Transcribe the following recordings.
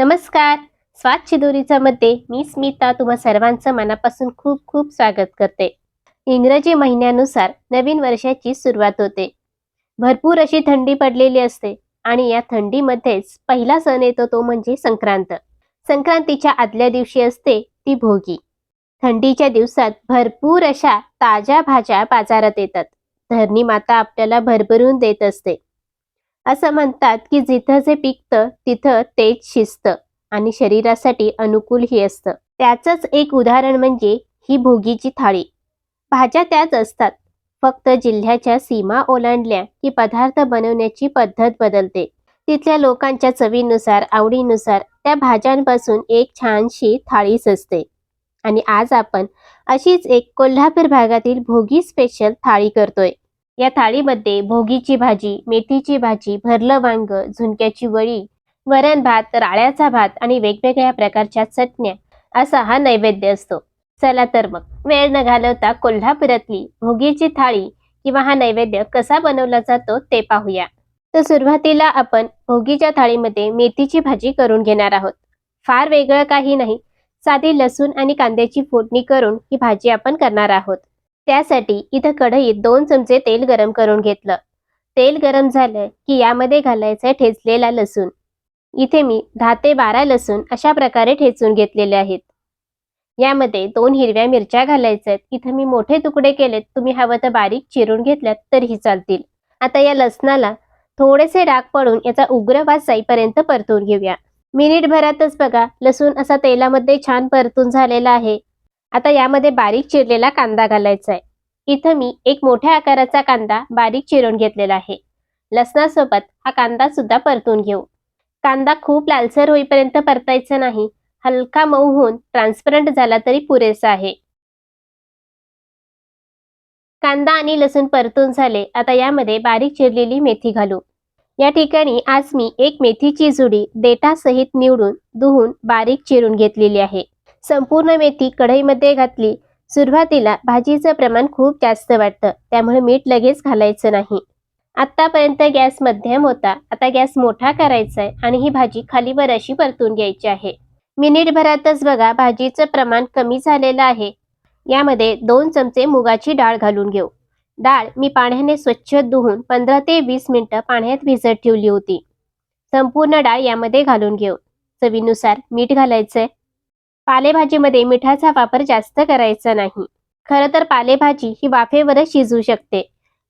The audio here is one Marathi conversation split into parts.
नमस्कार. स्वाद चिदोरीचा मध्ये मी स्मिता तुम्हा सर्वांचं मनापासून खूप खूप स्वागत करते. इंग्रजी महिन्यानुसार नवीन वर्षाची सुरुवात होते. भरपूर अशी थंडी पडलेली असते आणि या थंडीमध्येच पहिला सण येतो तो म्हणजे संक्रांत. संक्रांतीच्या आदल्या दिवशी असते ती भोगी. थंडीच्या दिवसात भरपूर अशा ताज्या भाज्या बाजारात येतात. धरणी माता आपल्याला भरभरून देत असते. असं म्हणतात की जिथं जे पिकतं तिथं तेच शिजतं आणि शरीरासाठी अनुकूलही असतं. त्याचंच एक उदाहरण म्हणजे ही भोगीची थाळी. भाज्या त्याच असतात. फक्त जिल्ह्याच्या सीमा ओलांडल्या की पदार्थ बनवण्याची पद्धत बदलते. तिथल्या लोकांच्या चवीनुसार आवडीनुसार त्या भाज्यांपासून एक छानशी थाळीच असते आणि आज आपण अशीच एक कोल्हापूर भागातील भोगी स्पेशल थाळी करतोय. या थाळीमध्ये भोगीची भाजी मेथीची भाजी भरलं वांग झुणक्याची वळी वरण भात राळ्याचा भात आणि वेगवेगळ्या प्रकारच्या चटण्या असा हा नैवेद्य असतो. चला तर मग वेळ न घालवता कोल्हापुरातली भोगीची थाळी किंवा हा नैवेद्य कसा बनवला जातो ते पाहूया. तर सुरुवातीला आपण भोगीच्या थाळीमध्ये मेथीची भाजी करून घेणार आहोत. फार वेगळं काही नाही. साधी लसूण आणि कांद्याची फोडणी करून ही भाजी आपण करणार आहोत. त्यासाठी इथं कढईत दोन चमचे तेल गरम करून घेतलं. तेल गरम झालं की यामध्ये घालायचं ठेचलेला लसूण. इथे मी दहा ते बारा लसूण अशा प्रकारे ठेचून घेतलेले आहेत. यामध्ये दोन हिरव्या मिरच्या घालायच्या आहेत. इथं मी मोठे तुकडे केलेत. तुम्ही हवं तर बारीक चिरून घेतल्यात तरीही चालतील. आता या लसणाला थोडेसे डाग पडून याचा उग्र वास जाईपर्यंत परतून घेऊया. मिनिटभरातच बघा लसूण असा तेलामध्ये छान परतून झालेला आहे. आता यामध्ये बारीक चिरलेला कांदा घालायचा आहे. इथं मी एक मोठ्या आकाराचा कांदा बारीक चिरून घेतलेला आहे. लसणासोबत हा कांदा सुद्धा परतून घेऊ. कांदा खूप लालसर होईपर्यंत परतायचा नाही. हलका मऊ होऊन ट्रान्सपरंट झाला तरी पुरेसा आहे. कांदा आणि लसूण परतून झाले. आता यामध्ये बारीक चिरलेली मेथी घालू. या ठिकाणी आज मी एक मेथीची जुडी देठासहित निवडून धुवून बारीक चिरून घेतलेली आहे. संपूर्ण मेथी कढईमध्ये घातली. सुरुवातीला भाजीचं प्रमाण खूप जास्त वाटतं. त्यामुळे मीठ लगेच घालायचं नाही. आत्तापर्यंत गॅस मध्यम होता. आता गॅस मोठा करायचा आहे आणि ही भाजी खालीवर अशी परतून घ्यायची आहे. मिनिटभरातच बघा भाजीचं प्रमाण कमी झालेलं आहे. यामध्ये दोन चमचे मुगाची डाळ घालून घेऊ. डाळ मी पाण्याने स्वच्छ धुवून पंधरा ते वीस मिनिटं पाण्यात भिजत ठेवली होती. संपूर्ण डाळ यामध्ये घालून घेऊ. चवीनुसार मीठ घालायचंय. पालेभाजीमध्ये मिठाचा वापर जास्त करायचा नाही. खरं तर पालेभाजी ही वाफेवरच शिजू शकते.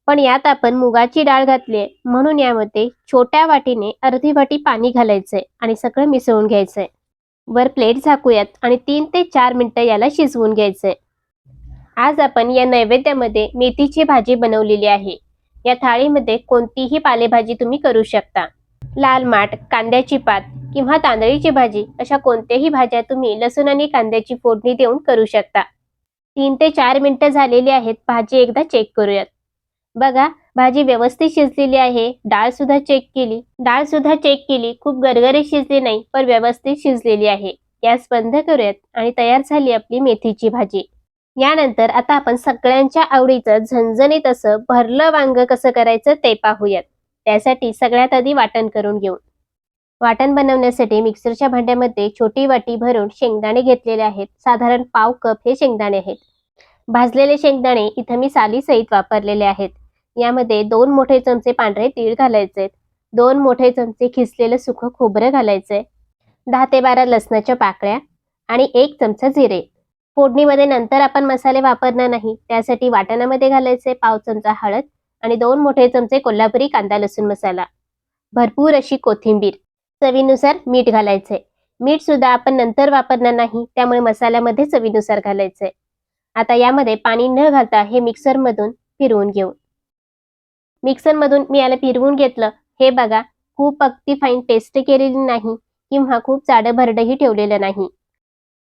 पण यात आपण मुगाची डाळ घातली म्हणून यामध्ये छोट्या वाटीने अर्धी वाटी पाणी घालायचंय आणि सगळं मिसळून घ्यायचंय. वर प्लेट झाकूयात आणि तीन ते चार मिनिटं याला शिजवून घ्यायचंय. आज आपण या नैवेद्यामध्ये मेथीची भाजी बनवलेली आहे. या थाळीमध्ये कोणतीही पालेभाजी तुम्ही करू शकता. लाल माठ कांद्याची पात किंवा तांदळीची भाजी अशा कोणत्याही भाज्या तुम्ही लसूण आणि कांद्याची फोडणी देऊन करू शकता. तीन ते चार मिनिटं झालेली आहेत भाजी एकदा चेक करूयात. बघा भाजी व्यवस्थित शिजलेली आहे डाळ सुद्धा चेक केली. डाळ सुद्धा चेक केली खूप गरगरीत शिजली नाही पण व्यवस्थित शिजलेली आहे. गॅस बंद करूयात आणि तयार झाली आपली मेथीची भाजी. यानंतर आता आपण सगळ्यांच्या आवडीचं झणझणीत असं भरलं वांग कसं करायचं ते पाहूयात. त्यासाठी सगळ्यात आधी वाटण करून घेऊ वाटण बनवण्यासाठी मिक्सरच्या भांड्यामध्ये छोटी वाटी भरून शेंगदाणे घेतलेले आहेत. साधारण पाव कप हे शेंगदाणे आहेत. भाजलेले शेंगदाणे इथं मी सालीसहित वापरलेले आहेत. यामध्ये दोन मोठे चमचे पांढरे तीळ घालायचे दोन मोठे चमचे खिसलेलं सुखं खोबरं घालायचंय दहा ते बारा लसणाच्या पाकळ्या आणि एक चमचा जिरे. फोडणीमध्ये नंतर आपण मसाले वापरणार नाही. त्यासाठी वाटणामध्ये घालायचे पाव चमचा हळद आणि दोन मोठे चमचे कोल्हापुरी कांदा लसूण मसाला. भरपूर अशी कोथिंबीर. चवीनुसार मीठ घालायचंय. मीठ सुद्धा आपण नंतर वापरणार नाही त्यामुळे मसाल्यामध्ये चवीनुसार घालायचंय. आता यामध्ये पाणी न घालता हे मिक्सरमधून फिरवून घेऊ. मिक्सरमधून मी याला फिरवून घेतलं. हे बघा खूप अगदी फाईन पेस्ट केलेली नाही किंवा खूप जाडं भरडही ठेवलेलं नाही.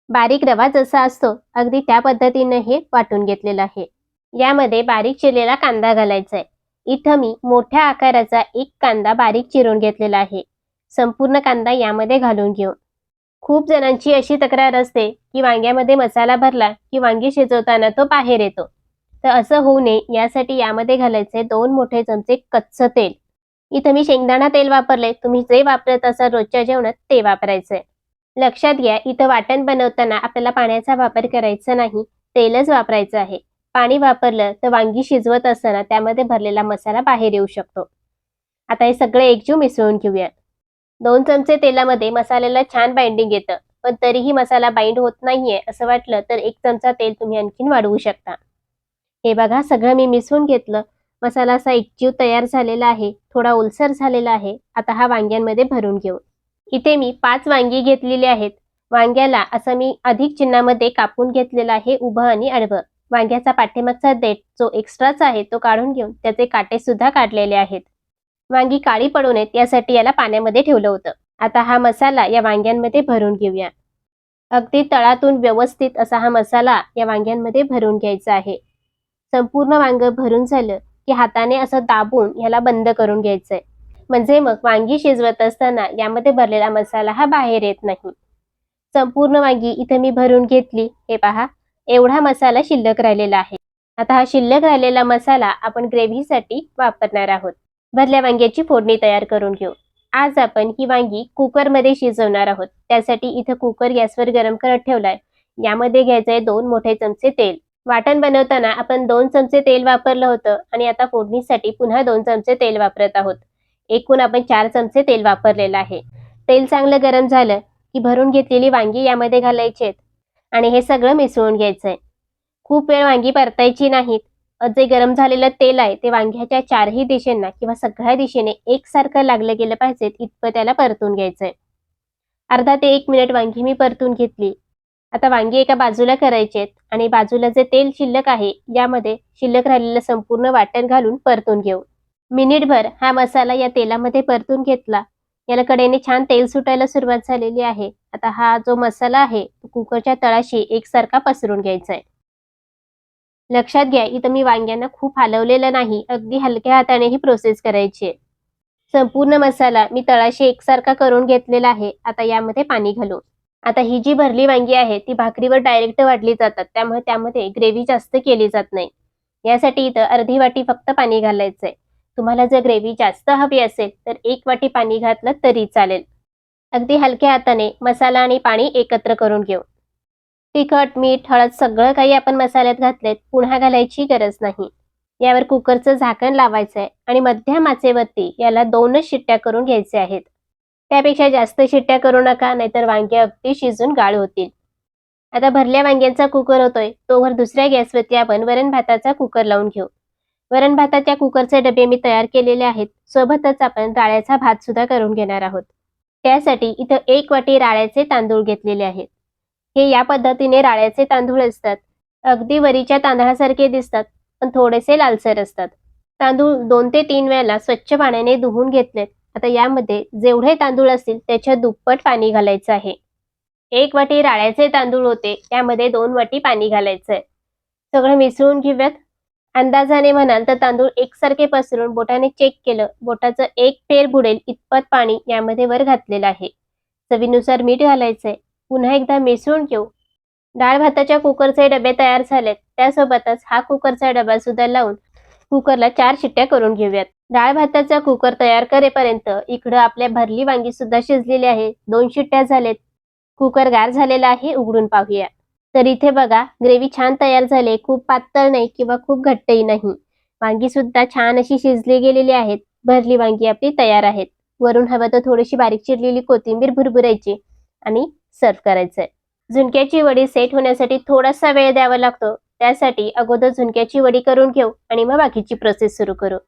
बारीक रवा जसा असतो अगदी त्या पद्धतीने हे वाटून घेतलेलं आहे. यामध्ये बारीक चिरलेला कांदा घालायचा आहे इथं मी मोठ्या आकाराचा एक कांदा बारीक चिरून घेतलेला आहे. संपूर्ण कांदा यामध्ये घालून घेऊ खूप जणांची अशी तक्रार असते की वांग्यामध्ये मसाला भरला की वांगी शिजवताना तो बाहेर येतो. तर असं होऊ नये यासाठी यामध्ये घालायचे दोन मोठे चमचे कच्चं तेल. इथं मी शेंगदाणा तेल वापरले तुम्ही जे वापरत असाल रोजच्या जेवणात ते वापरायचंय. लक्षात घ्या इथं वाटण बनवताना आपल्याला पाण्याचा वापर करायचा नाही तेलच वापरायचं आहे. पाणी वापरलं तर वांगी शिजवत असताना त्यामध्ये भरलेला मसाला बाहेर येऊ शकतो. आता हे सगळे एकजीव मिसळून घेऊयात. दोन चमचे तेलामध्ये मसाल्याला छान बाइंडिंग येतं. पण तरीही मसाला बाइंड होत नाहीये असं वाटलं तर एक चमचा तेल तुम्ही आणखीन वाढवू शकता. हे बघा सगळं मी मिसळून घेतलं. मसाला असा एकजीव तयार झालेला आहे. थोडा ओलसर झालेला आहे. आता हा वांग्यांमध्ये भरून घेऊ. इथे मी पाच वांगी घेतलेली आहेत. वांग्याला असं मी अधिक चिन्हामध्ये कापून घेतलेलं आहे उभं आणि आडवं. वांग्याचा पाठीमागचा देठ जो एक्स्ट्राचा आहे तो काढून घेऊन त्याचे काटे सुद्धा काढलेले आहेत. वांगी काळी पडू नयेत यासाठी याला पाण्यामध्ये ठेवलं होतं. आता हा मसाला या वांग्यांमध्ये भरून घेऊया. अगदी तळातून व्यवस्थित असा हा मसाला या वांग्यांमध्ये भरून घ्यायचा आहे. संपूर्ण वांग भरून झालं की हाताने असं दाबून ह्याला बंद करून घ्यायचंय. म्हणजे मग वांगी शिजवत असताना यामध्ये भरलेला मसाला हा बाहेर येत नाही. संपूर्ण वांगी इथे मी भरून घेतली. हे पहा. एवढा मसाला शिल्लक राहिलेला आहे. आता हा शिल्लक राहिलेला मसाला आपण ग्रेव्हीसाठी वापरणार आहोत. भरल्या वांग्याची फोडणी तयार करून घेऊ. आज आपण ही वांगी कुकरमध्ये शिजवणार आहोत. त्यासाठी इथं कुकर गॅसवर गरम करत ठेवलाय. यामध्ये घ्यायचंय दोन मोठे चमचे तेल. वाटण बनवताना आपण दोन चमचे तेल वापरलं होतं आणि आता फोडणीसाठी पुन्हा दोन चमचे तेल वापरत आहोत. एकूण आपण चार चमचे तेल वापरलेलं आहे. तेल चांगलं गरम झालं की भरून घेतलेली वांगी यामध्ये घालायची आहेत. आणि हे सगळं मिसळून घ्यायचंय. खूप वेळ वांगी परतायची नाहीत. जे गरम झालेलं तेल आहे ते वांग्याच्या चारही दिशेंना किंवा सगळ्या दिशेने एकसारखं लागलं गेलं पाहिजे इतकं त्याला परतून घ्यायचंय. अर्धा ते एक मिनिट वांगी मी परतून घेतली. आता वांगी एका बाजूला करायचेत आणि बाजूला जे तेल शिल्लक आहे यामध्ये शिल्लक राहिलेलं संपूर्ण वाटण घालून परतून घेऊ. मिनिटभर हा मसाला या तेलामध्ये परतून घेतला. याला कडेने छान तेल सुटायला सुरुवात झालेली आहे. आता हा जो मसाला आहे तो कुकरच्या तळाशी एकसारखा पसरून घ्यायचा आहे लक्षात घ्या इथं मी वांग्यांना खूप हलवलेलं नाही अगदी हलक्या हाताने ही प्रोसेस करायची आहे. संपूर्ण मसाला मी तळाशी एकसारखा करून घेतलेला आहे आता यामध्ये पाणी घालू आता ही जी भरली वांगी आहे ती भाकरीवर डायरेक्ट वाढली जातात त्यामुळे त्यामध्ये ग्रेव्ही जास्त केली जात नाही. यासाठी इथं अर्धी वाटी फक्त पाणी घालायचंय. तुम्हाला जर ग्रेव्ही जास्त हवी असेल तर एक वाटी पाणी घातलं तरी चालेल. अगदी हलक्या हाताने मसाला आणि पाणी एकत्र करून घेऊ. तिखट मीठ हळद सगळं काही आपण मसाल्यात घातलेत पुन्हा घालायची गरज नाही. यावर कुकरचं झाकण लावायचं आहे आणि मध्यम आचेवरती याला दोनच शिट्ट्या करून घ्यायचे आहेत. त्यापेक्षा जास्त शिट्ट्या करू नका नाहीतर वांगे अगदी शिजून गाळ होतील. आता भरल्या वांग्यांचा कुकर होतोय तोवर दुसऱ्या गॅसवरती आपण वरण भाताचा कुकर लावून घेऊ. वरण भाताच्या कुकरचे डबे मी तयार केलेले आहेत. सोबतच आपण राळ्याचा भात सुद्धा करून घेणार आहोत. त्यासाठी इथं एक वाटी राळ्याचे तांदूळ घेतलेले आहेत. हे या पद्धतीने राळ्याचे तांदूळ असतात. अगदी वरीच्या तांदळासारखे दिसतात पण थोडेसे लालसर असतात. तांदूळ दोन ते तीन वेळेला स्वच्छ पाण्याने धुवून घेतलेत. आता यामध्ये जेवढे तांदूळ असतील त्याच्या दुप्पट पाणी घालायचं आहे. एक वाटी राळ्याचे तांदूळ होते त्यामध्ये दोन वाटी पाणी घालायचं आहे सगळं मिसळून घेऊयात. अंदाजाने म्हणाल तर तांदूळ एकसारखे पसरून बोटाने चेक केलं बोटाचं एक पेर बुडेल इतपत पाणी यामध्ये वर घातलेलं आहे. चवीनुसार मीठ घालायचंय. पुन्हा एकदा मिसळून घेऊ. डाळ भाताच्या कुकरचे डबे तयार झालेत. त्यासोबतच हा कुकरचा डबा सुद्धा लावून कुकरला चार शिट्ट्या करून घेऊयात. डाळ भाताचा कुकर तयार करेपर्यंत इकडं आपल्या भरली वांगी सुद्धा शिजलेली आहे. दोन शिट्ट्या झालेत. कुकर गार झालेला आहे. उघडून पाहूया. तर इथे बघा ग्रेव्ही छान तयार झाली खूप पातळ नाही किंवा खूप घट्टही नाही. वांगी सुद्धा छान अशी शिजली गेलेली आहेत. भरली वांगी आपली तयार आहेत. वरून हवं तर थोडीशी बारीक चिरलेली कोथिंबीर भुरभुरायची आणि सर्व करायचंय. झुणक्याची वडी सेट होण्यासाठी थोडासा वेळ द्यावा लागतो. त्यासाठी अगोदर झुणक्याची वडी करून घेऊ आणि मग बाकीची प्रोसेस सुरू करू.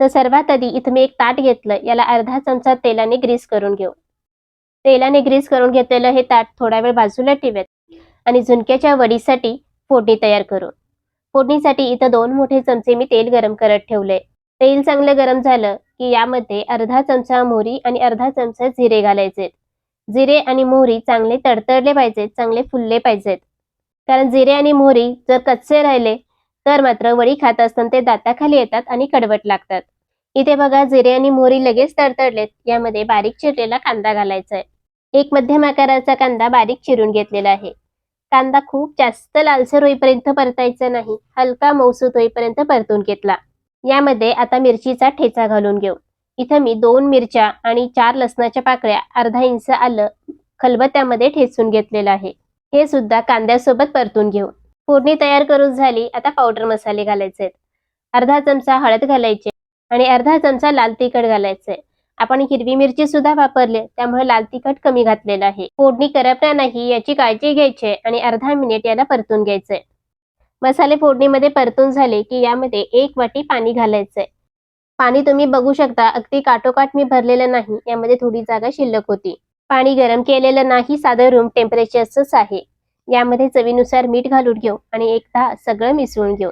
तर सर्वात आधी इथं मी एक ताट घेतलं. याला अर्धा चमचा तेलाने ग्रीस करून घेऊ. तेलाने ग्रीस करून घेतलेलं हे ताट थोडा वेळ बाजूला ठेवूयात. आणि झुणक्याच्या वडीसाठी फोडणी तयार करू फोडणीसाठी इथं दोन मोठे चमचे मी तेल गरम करत ठेवले. तेल चांगलं गरम झालं की यामध्ये अर्धा चमचा मोहरी आणि अर्धा चमचा जिरे घालायचे. जिरे आणि मोहरी चांगले तडतडले पाहिजेत चांगले फुलले पाहिजेत. कारण जिरे आणि मोहरी जर कच्चे राहिले तर मात्र वडी खात असताना ते दाताखाली येतात आणि कडवट लागतात. इथे बघा जिरे आणि मोहरी लगेच तडतडलेत. यामध्ये बारीक चिरलेला कांदा घालायचा आहे. एक मध्यम आकाराचा कांदा बारीक चिरून घेतलेला आहे. कांदा खूप जास्त लालसर होईपर्यंत परतायचा नाही. हलका मौसूत होईपर्यंत परतून घेतला. यामध्ये आता मिरचीचा ठेचा घालून घेऊ. इथं मी दोन मिरच्या आणि चार लसणाच्या पाकळ्या अर्धा इंच आलं खलबत्त्यामध्ये ठेचून घेतलेलं आहे. हे सुद्धा कांद्यासोबत परतून घेऊ. फोडणी तयार करून झाली आता पावडर मसाले घालायचे अर्धा चमचा हळद घालायचे आणि अर्धा चमचा लाल तिखट घालायचे आपण हिरवी मिरची सुद्धा वापरले त्यामुळे लाल तिखट कमी घातलेलं आहे. फोडणी करपणार नाही याची काळजी घ्यायची आणि अर्धा मिनिट याला परतून घ्यायचंय. मसाले फोडणीमध्ये परतून झाले की यामध्ये एक वाटी पाणी घालायचंय. पाणी तुम्ही बघू शकता अगदी काटोकाट मी भरलेलं नाही यामध्ये थोडी जागा शिल्लक होती. पाणी गरम केलेलं नाही साधं रूम टेम्परेचरच आहे. यामध्ये चवीनुसार मीठ घालून घेऊ आणि एकदा सगळं मिसळून घेऊ.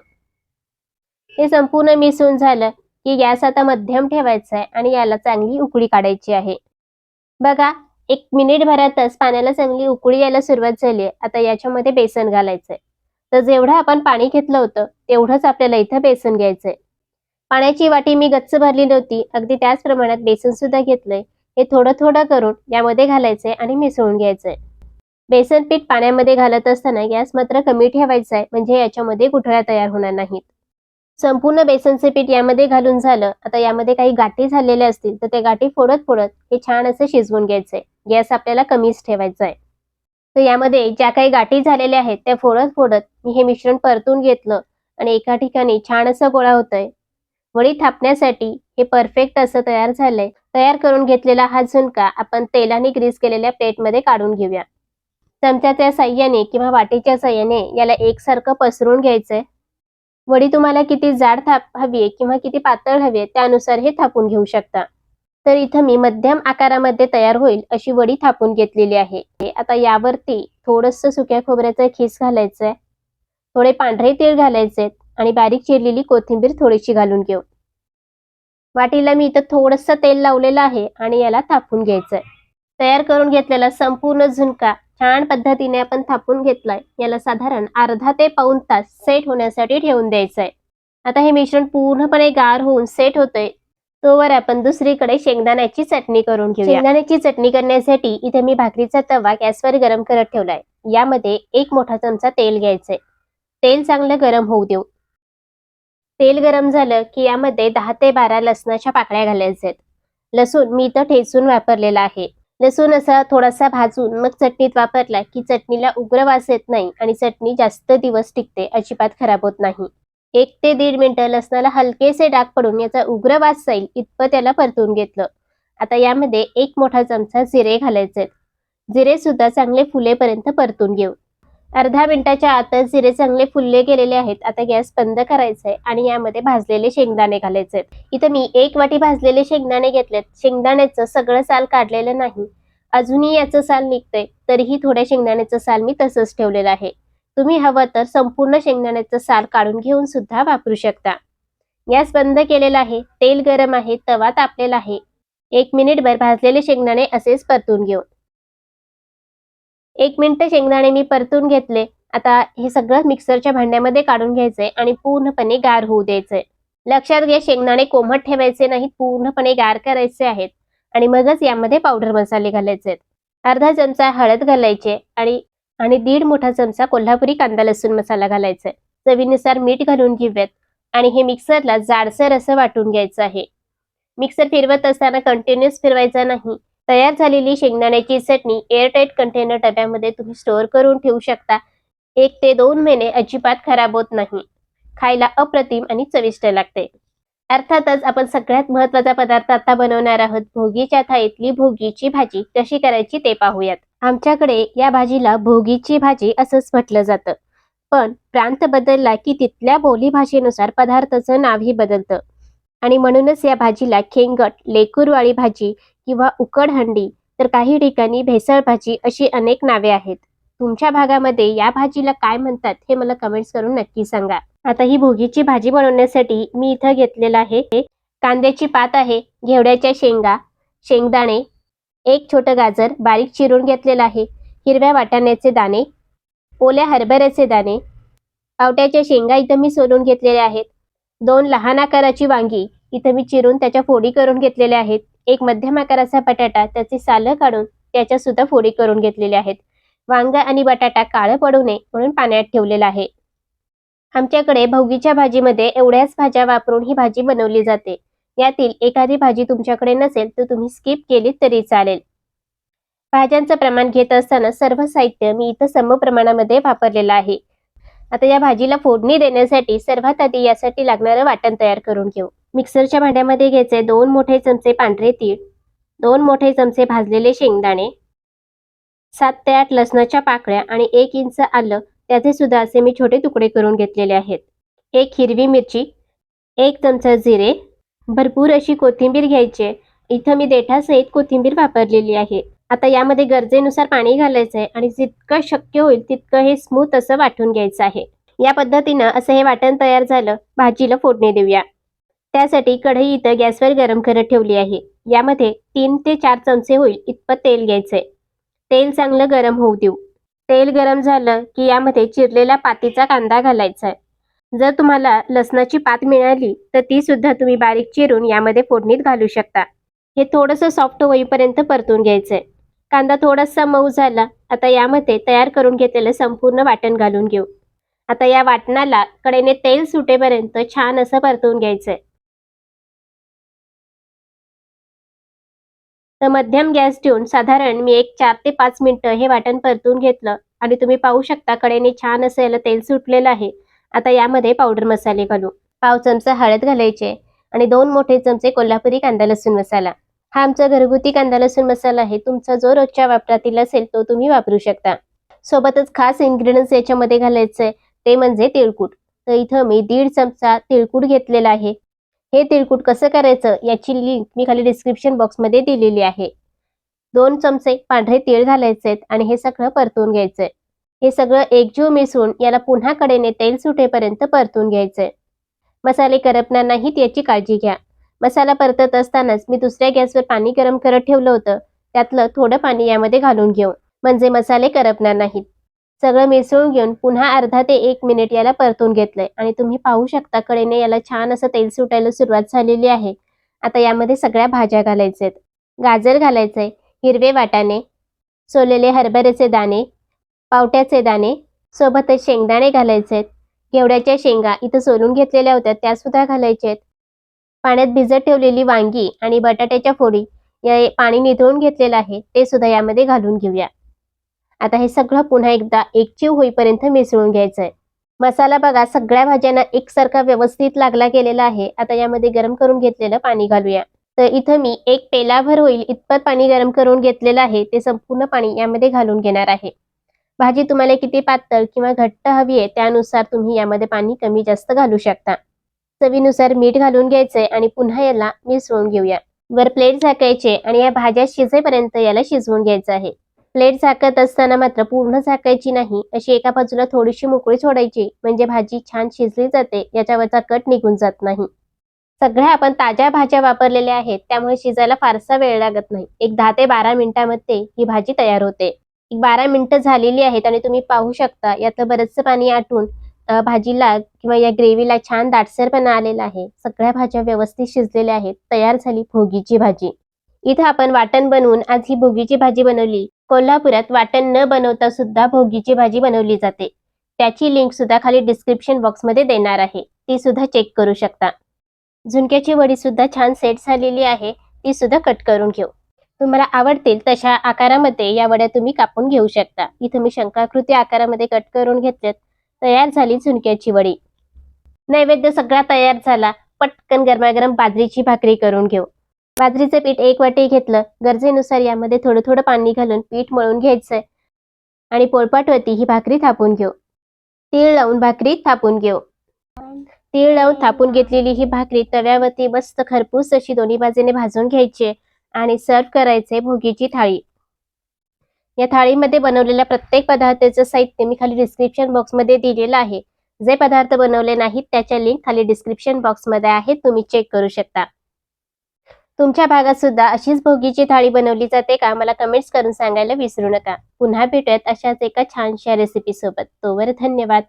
हे संपूर्ण मिसळून झालं की गॅस आता मध्यम ठेवायचा आहे आणि याला चांगली उकळी काढायची आहे. बघा एक मिनिट भरातच पाण्याला चांगली उकळी यायला सुरुवात झाली आता याच्यामध्ये बेसन घालायचंय. तर जेवढं आपण पाणी घेतलं होतं तेवढंच आपल्याला इथं बेसन घ्यायचंय. पाण्याची वाटी मी गच्च भरली नव्हती. अगदी त्याच प्रमाणात बेसन सुद्धा घेतलंय. हे थोडं थोडं करून यामध्ये घालायचंय आणि मिसळून घ्यायचंय. बेसन पीठ पाण्यामध्ये घालत असताना गॅस मात्र कमी ठेवायचा आहे. म्हणजे याच्यामध्ये गुठळ्या तयार होणार नाहीत. संपूर्ण बेसनचे पीठ यामध्ये घालून झालं. आता यामध्ये काही गाठी झालेल्या असतील तर त्या गाठी फोडत फोडत हे छान असं शिजवून घ्यायचंय. गॅस आपल्याला कमीच ठेवायचा आहे. तर यामध्ये ज्या काही गाठी झालेल्या आहेत त्या फोडत फोडत मी हे मिश्रण परतून घेतलं आणि एका ठिकाणी छान असं गोळा होतोय. वडी थापण्यासाठी हे परफेक्ट असं तयार झालंय. तयार करून घेतलेला हा झुणका आपण तेलाने ग्रीस केलेल्या प्लेटमध्ये काढून घेऊया. चमच्याच्या साह्याने किंवा वाटीच्या साह्याने याला एकसारखं पसरून घ्यायचंय. वडी तुम्हाला किती जाड थाप हवी आहे किंवा किती पातळ हवी आहे त्यानुसार हे थापून घेऊ शकता. तर इथं मी मध्यम आकारामध्ये तयार होईल अशी वडी थापून घेतलेली आहे. आता यावरती थोडंसं सुक्या खोबऱ्याचा खीस घालायचंय. थोडे पांढरे तीळ घालायचे आणि बारीक चिरलेली कोथिंबीर थोडीशी घालून घेऊ. वाटीला मी इथं थोडंसं तेल लावलेलं आहे आणि याला थापून घ्यायचंय. तयार करून घेतलेला संपूर्ण झुणका छान पद्धतीने आपण थापून घेतलाय. याला साधारण अर्धा ते पाऊन तास सेट होण्यासाठी ठेवून द्यायचंय. आता हे मिश्रण पूर्णपणे गार होऊन सेट होतंय. तोवर आपण दुसरीकडे शेंगदाण्याची चटणी करून घेऊ शेंगदाण्याची चटणी करण्यासाठी इथे मी भाकरीचा तवा गॅसवर गरम करत ठेवलाय. यामध्ये एक मोठा चमचा तेल घ्यायचंय. तेल चांगलं गरम होऊ देऊ. तेल गरम झालं की यामध्ये दहा ते बारा लसणाच्या पाकळ्या घालायच्या आहेत लसूण मी इथं ठेचून वापरलेला आहे. लसूण असा थोडासा भाजून मग चटणीत वापरला की चटणीला उग्र वास येत नाही आणि चटणी जास्त दिवस टिकते अजिबात खराब होत नाही. एक ते दीड मिनिटं लसणाला हलकेसे डाग पडून याचा उग्र वास जाईल इतपत त्याला परतून घेतलं. आता यामध्ये एक मोठा चमचा जिरे घालायचे जिरे सुद्धा चांगले फुलेपर्यंत परतून घेऊ. अर्धा मिनिटाच्या आतच जिरे चांगले फुलले गेलेले आहेत. आता गॅस बंद करायचा आहे आणि यामध्ये भाजलेले शेंगदाणे घालायचे इथं मी एक वाटी भाजलेले शेंगदाणे घेतलेत. शेंगदाण्याचं सगळं साल काढलेलं नाही. अजूनही याचं साल निघतंय. तरीही थोड्या शेंगदाण्याचं साल मी तसंच ठेवलेलं आहे. तुम्ही हवं तर संपूर्ण शेंगदाण्याचं साल काढून घेऊन सुद्धा वापरू शकता. गॅस बंद केलेला आहे. तेल गरम आहे. तवा तापलेला आहे. एक मिनिटभर भाजलेले शेंगदाणे असेच परतून घेऊ एक मिनिट शेंगदाणे मी परतून घेतले. आता हे सगळं मिक्सरच्या भांड्यामध्ये काढून घ्यायचंय आणि पूर्णपणे गार होऊ द्यायचंय. लक्षात घ्या शेंगदाणे कोमट ठेवायचे नाहीत पूर्णपणे गार करायचे आहेत. आणि मगच यामध्ये पावडर मसाले घालायचे आहेत अर्धा चमचा हळद घालायचे आणि आणि दीड मोठा चमचा कोल्हापुरी कांदा लसूण मसाला घालायचा आहे. चवीनुसार मीठ घालून घेऊयात. आणि हे मिक्सरला जाडसर असं वाटून घ्यायचं आहे. मिक्सर फिरवत असताना कंटिन्युअस फिरवायचा नाही. तयार झालेली शेंगदाण्याची चटणी एअरटाईट कंटेनर डब्यामध्ये तुम्ही स्टोअर करून ठेवू शकता. एक ते दोन महिने अजिबात खराब होत नाही. खायला अप्रतिम आणि चविष्ट लागते. अर्थातच आपण सगळ्यात महत्त्वाचा पदार्थ आता बनवणार आहोत. भोगीच्या थाळीतली भोगीची भाजी. कशी करायची ते पाहूयात. आमच्याकडे या भाजीला भोगीची भाजी असंच म्हटलं जातं. पण प्रांत बदलला की तिथल्या बोलीभाषेनुसार पदार्थाचं नावही बदलतं. आणि म्हणूनच या भाजीला खेंगट लेकूरवाळी भाजी किंवा उकडहंडी तर काही ठिकाणी भेसळ भाजी अशी अनेक नावे आहेत. तुमच्या भागामध्ये या भाजीला काय म्हणतात हे मला कमेंट्स करून नक्की सांगा. आता ही भोगीची भाजी बनवण्यासाठी मी इथं घेतलेलं आहे. कांद्याची पात आहे घेवड्याच्या शेंगा शेंगदाणे एक छोटं गाजर बारीक चिरून घेतलेलं आहे हिरव्या वाटाण्याचे दाणे ओल्या हरभऱ्याचे दाणे पावट्याच्या शेंगा इथं मी सोलून घेतलेल्या आहेत. दोन लहान आकाराची वांगी इथं मी चिरून त्याच्या फोडी करून घेतलेल्या आहेत. एक मध्यम आकाराचा बटाटा त्याची सालं काढून त्याच्या सुद्धा फोडी करून घेतलेल्या आहेत. वांग आणि बटाटा काळं पडू नये म्हणून पाण्यात ठेवलेला आहे. आमच्याकडे भौगीच्या भाजीमध्ये एवढ्याच भाज्या वापरून ही भाजी बनवली जाते. यातील एखादी भाजी तुमच्याकडे नसेल तर तुम्ही स्किप केली तरी चालेल. भाज्यांचं प्रमाण घेत असताना सर्व साहित्य मी इथं सम प्रमाणामध्ये वापरलेलं आहे. आता या भाजीला फोडणी देण्यासाठी सर्वात आधी यासाठी लागणारं वाटण तयार करून घेऊ. मिक्सरच्या भांड्यामध्ये घ्यायचे दोन मोठे चमचे पांढरे तीळ दोन मोठे चमचे भाजलेले शेंगदाणे सात ते आठ लसणाच्या पाकळ्या आणि एक इंच आलं त्याचे सुद्धा असे मी छोटे तुकडे करून घेतलेले आहेत. एक हिरवी मिरची एक चमचा जिरे भरपूर अशी कोथिंबीर घ्यायची इथं मी देठासहित कोथिंबीर वापरलेली आहे. आता यामध्ये गरजेनुसार पाणी घालायचं आहे आणि जितकं शक्य होईल तितकं हे स्मूथ असं वाटून घ्यायचं आहे. या पद्धतीनं असं हे वाटण तयार झालं भाजीला फोडणी देऊया. त्यासाठी कढई इथं गॅसवर गरम करत ठेवली आहे. यामध्ये तीन ते चार चमचे होईल इतपत तेल घ्यायचंय. तेल चांगलं गरम होऊ देऊ. तेल गरम झालं की यामध्ये चिरलेला पातीचा कांदा घालायचा आहे जर तुम्हाला लसणाची पात मिळाली तर ती सुद्धा तुम्ही बारीक चिरून यामध्ये फोडणीत घालू शकता. हे थोडंसं सॉफ्ट होईपर्यंत परतून घ्यायचंय. कांदा थोडासा मऊ झाला. आता यामध्ये तयार करून घेतलेलं संपूर्ण वाटण घालून घेऊ. आता या वाटणाला कडेने तेल सुटेपर्यंत छान असं परतून घ्यायचंय. तर मध्यम गॅस ठेवून साधारण मी एक चार ते पाच मिनिटं हे वाटण परतून घेतलं. आणि तुम्ही पाहू शकता कडेने छान असं याला तेल सुटलेलं आहे. आता यामध्ये पावडर मसाले घालू. पाव चमचा हळद घालायचे आणि दोन मोठे चमचे कोल्हापुरी कांदा लसूण मसाला. हा आमचा घरगुती कांदा लसूण मसाला आहे. तुमचा जो रोजच्या वापरातील असेल तो तुम्ही वापरू शकता. सोबतच खास इन्ग्रेडियंट्स याच्यामध्ये घालायचंय ते म्हणजे तिळकूट तर इथं मी दीड चमचा तिळकूट घेतलेला आहे. हे तिळकूट कसं करायचं याची लिंक मी खाली डिस्क्रिप्शन बॉक्समध्ये दिलेली आहे. दोन चमचे पांढरे तीळ घालायचे आणि हे सगळं परतून घ्यायचंय. हे सगळं एकजीव मिसळून याला पुन्हा कडेने तेल सुटेपर्यंत परतून घ्यायचंय. मसाले करपणार नाहीत याची काळजी घ्या. मसाला परतत असतानाच मी दुसऱ्या गॅसवर पाणी गरम करत ठेवलं होतं. त्यातलं थोडं पाणी यामध्ये घालून घेऊ म्हणजे मसाले करपणार नाहीत. सगळं मिसळून घेऊन पुन्हा अर्धा ते एक मिनिट याला परतून घेतलंय. आणि तुम्ही पाहू शकता कडेने याला छान असं तेल सुटायला सुरुवात झालेली आहे. आता यामध्ये सगळ्या भाज्या घालायच्या आहेत गाजर घालायचंय. हिरवे वाटाणे सोलेले हरभऱ्याचे दाणे पावट्याचे दाणे सोबतच शेंगदाणे घालायचे आहेत घेवड्याच्या शेंगा इथं सोलून घेतलेल्या होत्या त्या सुद्धा घालायच्या आहेत पाण्यात भिजत ठेवलेली वांगी आणि बटाट्याच्या फोडी या पाणी निथळून घेतलेलं आहे ते सुद्धा यामध्ये घालून घेऊया. आता हे सगळं पुन्हा एकदा एकजीव होईपर्यंत मिसळून घ्यायचंय. मसाला बघा सगळ्या भाज्यांना एकसारखा व्यवस्थित लागला गेलेला आहे. आता यामध्ये गरम करून घेतलेलं पाणी घालूया. तर इथं मी एक पेलाभर होईल इतपत पाणी गरम करून घेतलेलं आहे ते संपूर्ण पाणी यामध्ये घालून घेणार आहे. भाजी तुम्हाला किती पातळ किंवा घट्ट हवी आहे त्यानुसार तुम्ही यामध्ये पाणी कमी जास्त घालू शकता. चवीनुसार मीठ घालून घ्यायचंय आणि पुन्हा याला मिसळून घेऊया. वर प्लेट झाकायचे आणि या भाज्या शिजेपर्यंत याला शिजवून घ्यायचं आहे. प्लेट झाकत असताना मात्र पूर्ण झाकायची नाही अशी एका बाजूला थोडीशी मोकळी सोडायची म्हणजे भाजी छान शिजली जाते याच्यावरचा कट निघून जात नाही. सगळ्या आपण ताज्या भाज्या वापरलेल्या आहेत त्यामुळे शिजायला फारसा वेळ लागत नाही. एक दहा ते बारा मिनिटांमध्ये ही भाजी तयार होते. एक बारा मिनिटं झालेली आहेत आणि तुम्ही पाहू शकता यातलं बरंचसं पाणी आटून भाजीला किंवा या ग्रेव्हीला छान दाटसरपणा आलेला आहे. सगळ्या भाज्या व्यवस्थित शिजलेल्या आहेत. तयार झाली भोगीची भाजी. इथं आपण वाटण बनवून आज ही भोगीची भाजी बनवली. कोल्हापुरात वाटण न बनवता सुद्धा भोगीची भाजी बनवली जाते. त्याची लिंक सुद्धा खाली डिस्क्रिप्शन बॉक्समध्ये देणार आहे. ती सुद्धा चेक करू शकता. झुणक्याची वडी सुद्धा छान सेट झालेली आहे. ती सुद्धा कट करून घेऊ. तुम्हाला आवडतील तशा आकारामध्ये या वड्या तुम्ही कापून घेऊ शकता. इथं मी शंकाकृती आकारामध्ये कट करून घेतल्यात. तयार झाली झुणक्याची वडी. नैवेद्य सगळा तयार झाला पटकन गरमागरम बाजरीची भाकरी करून घेऊ. बाजरीचं पीठ एक वाटी घेतलं गरजेनुसार यामध्ये थोडं थोडं पाणी घालून पीठ मळून घ्यायचंय आणि पोळपाटवरती ही भाकरी थापून घेऊ. तीळ लावून भाकरी थापून घेऊ. तीळ लावून थापून घेतलेली ही भाकरी तव्यावरती मस्त खरपूस अशी दोन्ही बाजूने भाजून घ्यायची आणि सर्व करायचे भोगीची थाळी. या थाळीमध्ये बनवलेल्या प्रत्येक पदार्थाचं साहित्य मी खाली डिस्क्रिप्शन बॉक्समध्ये दिलेलं आहे. जे पदार्थ बनवले नाहीत त्याच्या लिंक खाली डिस्क्रिप्शन बॉक्समध्ये आहे. तुम्ही चेक करू शकता. तुमच्या भागात सुद्धा अशीच भोगीची थाळी बनवली जाते का? मला कमेंट्स करून सांगायला विसरू नका. पुन्हा भेटूयात अशाच एका छानशा रेसिपी सोबत. तोवर धन्यवाद.